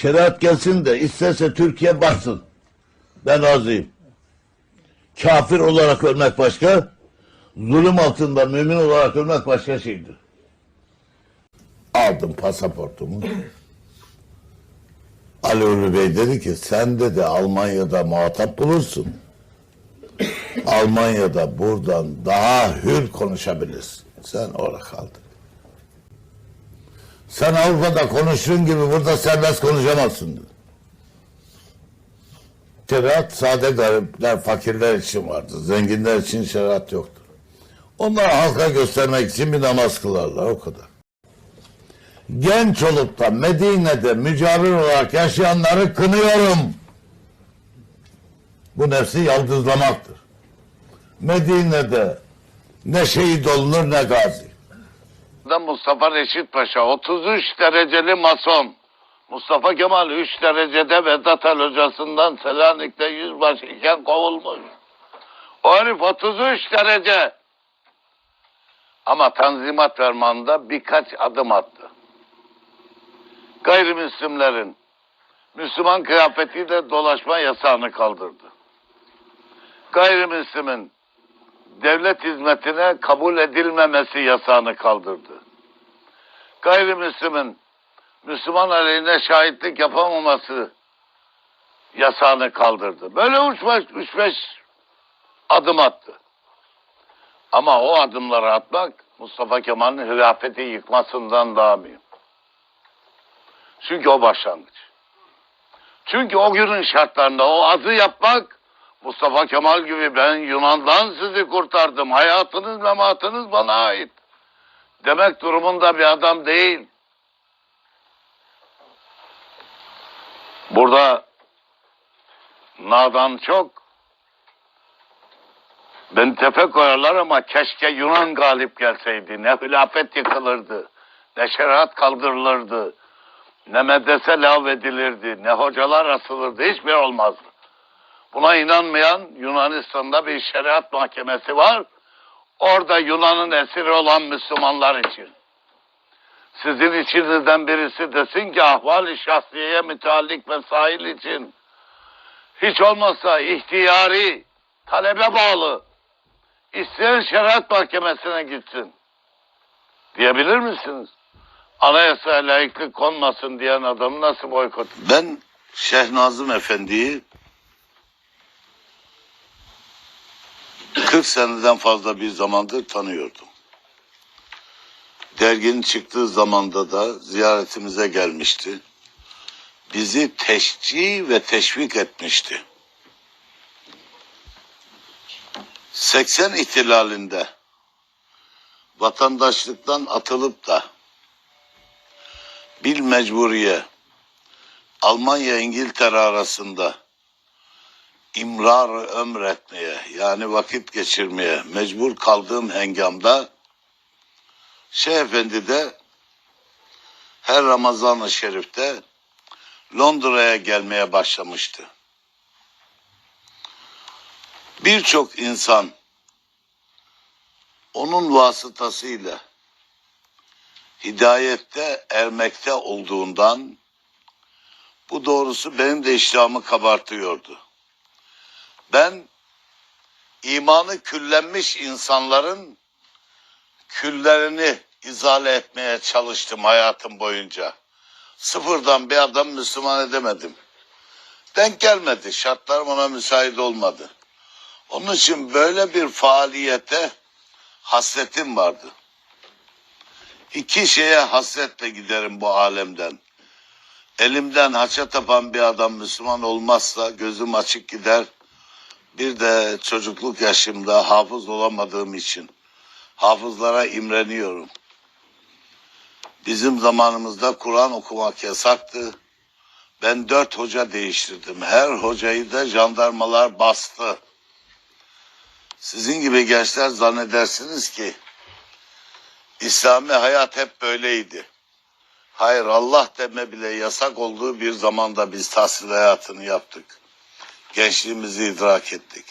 Şeriat gelsin de isterse Türkiye batsın. Ben razıyım. Kafir olarak ölmek başka, zulüm altında mümin olarak ölmek başka şeydir. Aldım pasaportumu. Ali Ulu Bey dedi ki sen dedi Almanya'da muhatap bulursun. Almanya'da buradan daha hür konuşabilirsin. Sen orada kaldın. Sen Avrupa'da konuştuğun gibi burada serbest konuşamazsın. dedi. Şeriat sade garipler, fakirler için vardır. Zenginler için şeriat yoktur. Onlar halka göstermek için bir namaz kılarlar o kadar. Genç olup da Medine'de mücavir olarak yaşayanları kınıyorum. Bu nefsi yaldızlamaktır. Medine'de ne şehit olunur ne gazi. Da Mustafa Reşit Paşa 33 dereceli mason. Mustafa Kemal 3 derecede Vedat El hocasından Selanik'te yüzbaşı iken kovulmuş. O herif 33 derece. Ama Tanzimat Fermanı'nda birkaç adım attı. Gayrimüslimlerin Müslüman kıyafetiyle dolaşma yasağını kaldırdı. Gayrimüslimin devlet hizmetine kabul edilmemesi yasağını kaldırdı. Gayrimüslimin Müslüman aleyhine şahitlik yapamaması yasağını kaldırdı. Böyle üç beş, üç beş adım attı. Ama o adımları atmak Mustafa Kemal'in hilafeti yıkmasından daha mühim. Çünkü o başlangıç. Çünkü o günün şartlarında o adı yapmak Mustafa Kemal gibi ben Yunan'dan sizi kurtardım. Hayatınız mematınız bana ait. Demek durumunda bir adam değil. Burada nadan çok. Ben tepe koyarlar ama keşke Yunan galip gelseydi. Ne hilafet yıkılırdı. Ne şeriat kaldırılırdı. Ne medrese lağvedilirdi. Ne hocalar asılırdı. Hiçbir olmazdı. Buna inanmayan Yunanistan'da bir şeriat mahkemesi var. Orada Yunan'ın esiri olan Müslümanlar için. Sizin içinizden birisi desin ki ahval-i şahsiyeye müteallik mesail için hiç olmazsa ihtiyari, talebe bağlı isteyen şeriat mahkemesine gitsin. Diyebilir misiniz? Anayasaya layıklık konmasın diyen adamı nasıl boykot? Ben Şeyh Nazım Efendi'yi 40 seneden fazla bir zamandır tanıyordum. Derginin çıktığı zamanda da ziyaretimize gelmişti. Bizi teşcih ve teşvik etmişti. 80 ihtilalinde vatandaşlıktan atılıp da bil mecburiye Almanya İngiltere arasında imrar ömür etmeye yani vakit geçirmeye mecbur kaldığım hengamda Şeyh Efendi de her Ramazan-ı Şerif'te Londra'ya gelmeye başlamıştı. Birçok insan onun vasıtasıyla hidayette ermekte olduğundan bu doğrusu benim de iştahımı kabartıyordu. Ben imanı küllenmiş insanların küllerini izale etmeye çalıştım hayatım boyunca. Sıfırdan bir adam Müslüman edemedim. Denk gelmedi. Şartlarım ona müsait olmadı. Onun için böyle bir faaliyete hasretim vardı. İki şeye hasretle giderim bu alemden. Elimden haça tapan bir adam Müslüman olmazsa gözüm açık gider. Bir de çocukluk yaşımda hafız olamadığım için hafızlara imreniyorum. Bizim zamanımızda Kur'an okumak yasaktı. Ben dört hoca değiştirdim. Her hocayı da jandarmalar bastı. Sizin gibi gençler zannedersiniz ki İslami hayat hep böyleydi. Hayır Allah deme bile yasak olduğu bir zamanda biz tahsil hayatını yaptık. Gençliğimizi idrak ettik.